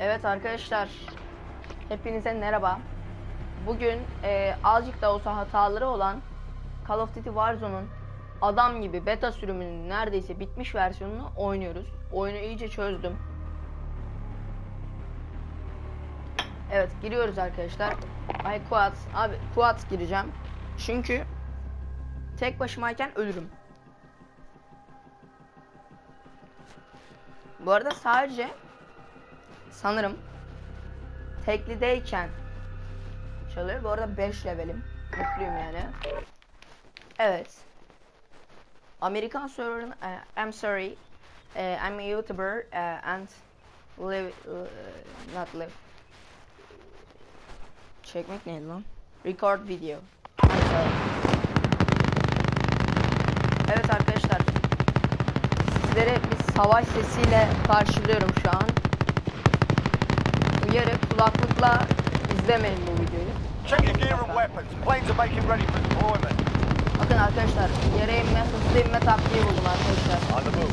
Evet arkadaşlar, hepinize merhaba. Bugün e, azıcık da olsa hataları olan Call of Duty Warzone'un adam gibi beta sürümünün neredeyse bitmiş versiyonunu oynuyoruz. Oyunu iyice çözdüm. Evet giriyoruz arkadaşlar. Ay Quads. Abi Quads gireceğim. Çünkü tek başımayken ölürüm. Bu arada sadece sanırım teklideyken çalıyor. Bu arada 5 levelim. Mutluyum yani. Evet. Amerikan server'ın eh, I'm sorry. eh, I'm a YouTuber eh, and live eh, not live. Çekmek neydi lan? Record video. Evet arkadaşlar. Sizlere bir savaş sesiyle karşılıyorum şu an. Uyarı kulaklıkla izlemeyin bu videoyu. Bakın arkadaşlar yere inme, hızlı inme taktiği buldum arkadaşlar. On the move.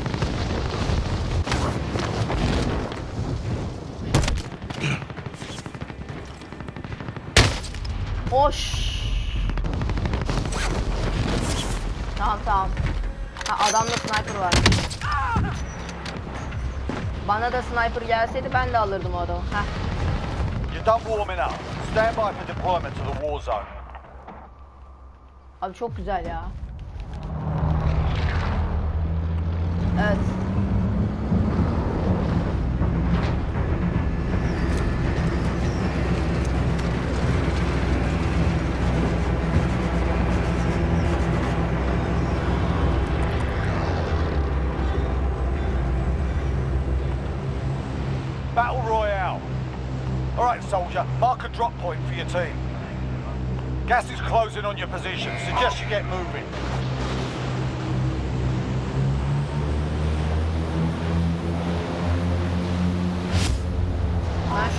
Oş. Tamam tamam. Ha adamda sniper var. Bana da sniper gelseydi ben de alırdım o adamı. Heh. You're done warming up. Stand by for deployment to the war zone. Abi çok güzel ya. Evet. Soldier. Mark a drop point for your team. Gas is closing on your position. Suggest you get moving.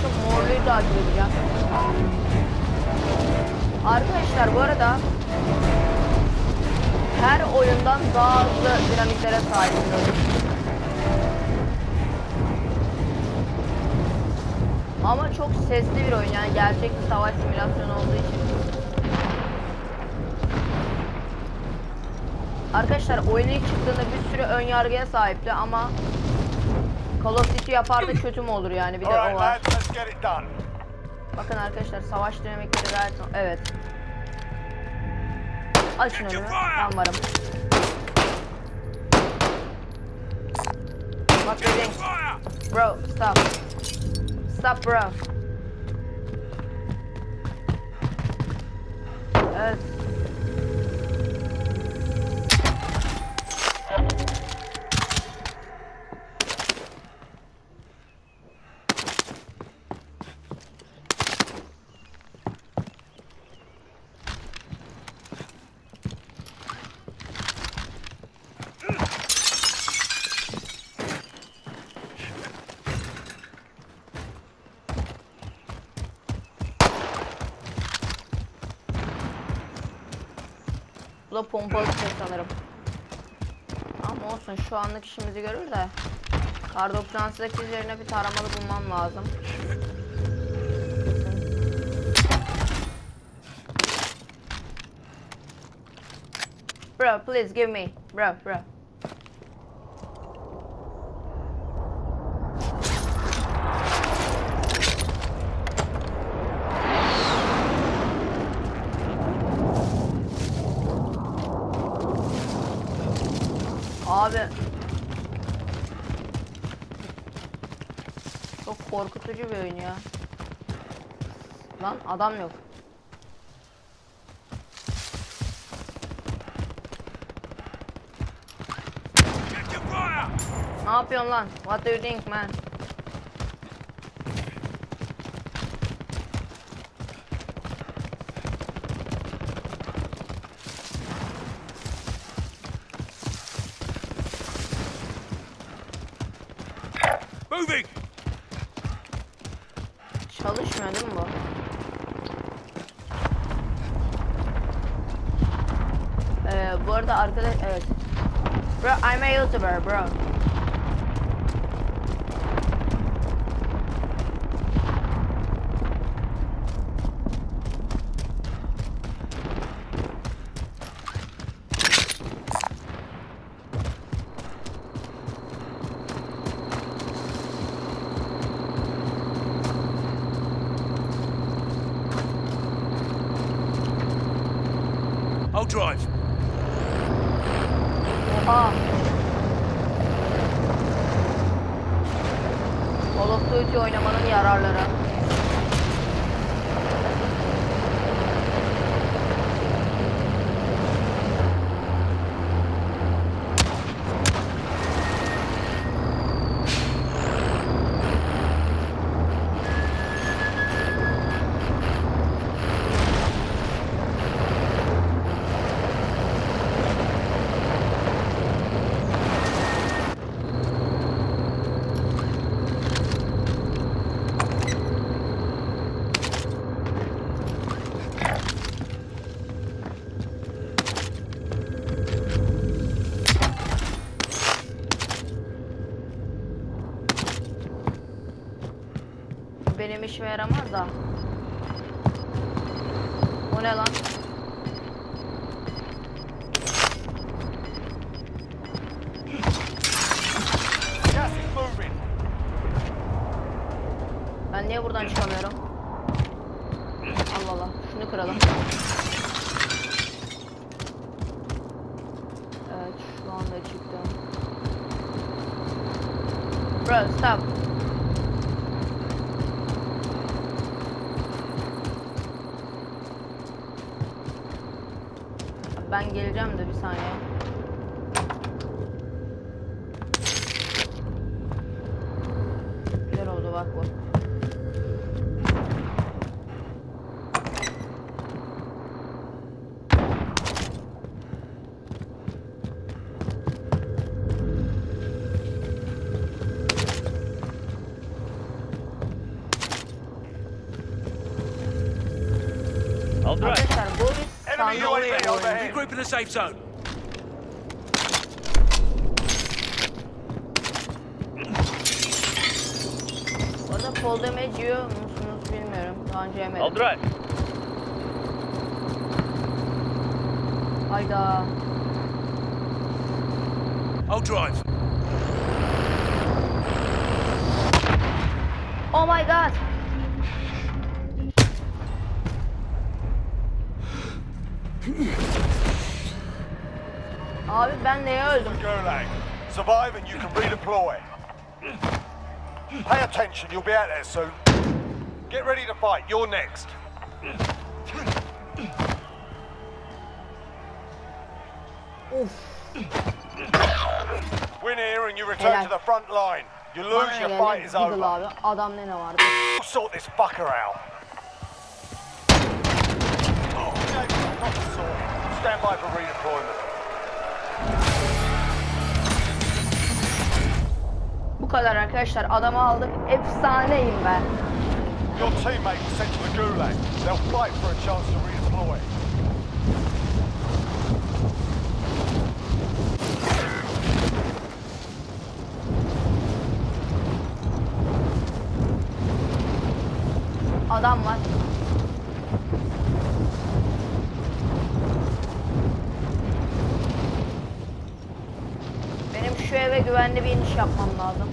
Şu morluyu takip edeceğim. Arkadaşlar bu arada her oyundan daha hızlı dinamiklere sahip oyun. Ama çok sesli bir oyun yani gerçek bir savaş simülasyonu olduğu için. Arkadaşlar oyun ilk çıktığında bir sürü ön yargıya sahipti ama Call of Duty yapar da kötü mü olur yani bir de o var. Bakın arkadaşlar savaş dinamikleri gayet evet. Açın önümü. Ben varım. You think? Bro, stop. Stop bro. Evet. Da pompalı tüfek sanırım. Ama olsun şu anlık işimizi görür de. Kar 98 üzerine bir taramalı bulmam lazım. Bro, please give me. Bro, bro. Abi. Çok korkutucu bir oyun ya. Lan adam yok. Ne yapıyorsun lan? What do you think man? Moving. Çalışmıyor değil mi bu? Ee, bu arada arkadaş evet. Bro, I'm a YouTuber, bro. Drive. Oha. Call of Duty oynamanın yararları. İşime yaramaz da. O ne lan? Ben niye buradan çıkamıyorum? Allah Allah. Şunu kıralım. Evet şu anda çıktım. Bro stop. Ben geleceğim de bir saniye. Enemy UAV overhead. Regroup in the safe zone. Orada fall damage yiyor musunuz bilmiyorum. Daha önce yemedim. I'll drive. Hayda. I'll drive. Oh my god. Abi ben neye öldüm? Gulag. Survive and you can redeploy. Pay attention, you'll be out there soon. Get ready to fight, you're next. Win here and you return Helal. to the front line. You lose, your fight is over. abi. Adam ne ne vardı? We'll sort this fucker out. Stand by for redeployment. Bu kadar arkadaşlar. Adamı aldık. Efsaneyim ben. Your teammate was sent to the Gulag. They'll fight for a chance to redeploy. Adam var. Şu eve güvenli bir iniş yapmam lazım.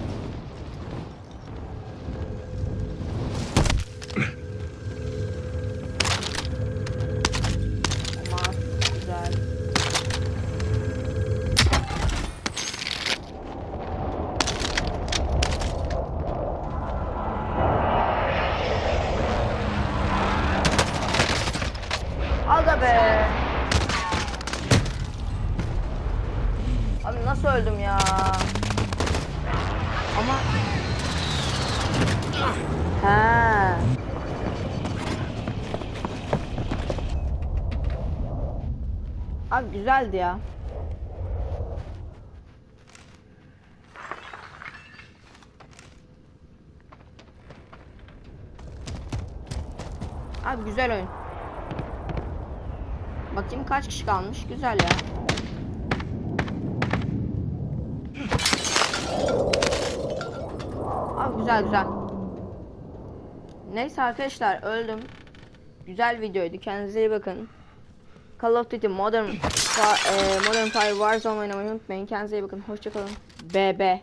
Aga be. Abi nasıl öldüm ya? Ama Ha. Abi güzeldi ya. Abi güzel oyun. Bakayım kaç kişi kalmış. Güzel ya. Abi güzel güzel. Neyse arkadaşlar öldüm. Güzel videoydu. Kendinize iyi bakın. Call of Duty Modern Fa- e, Modern Fire Warzone oynamayı unutmayın. Kendinize iyi bakın. Hoşçakalın. BB.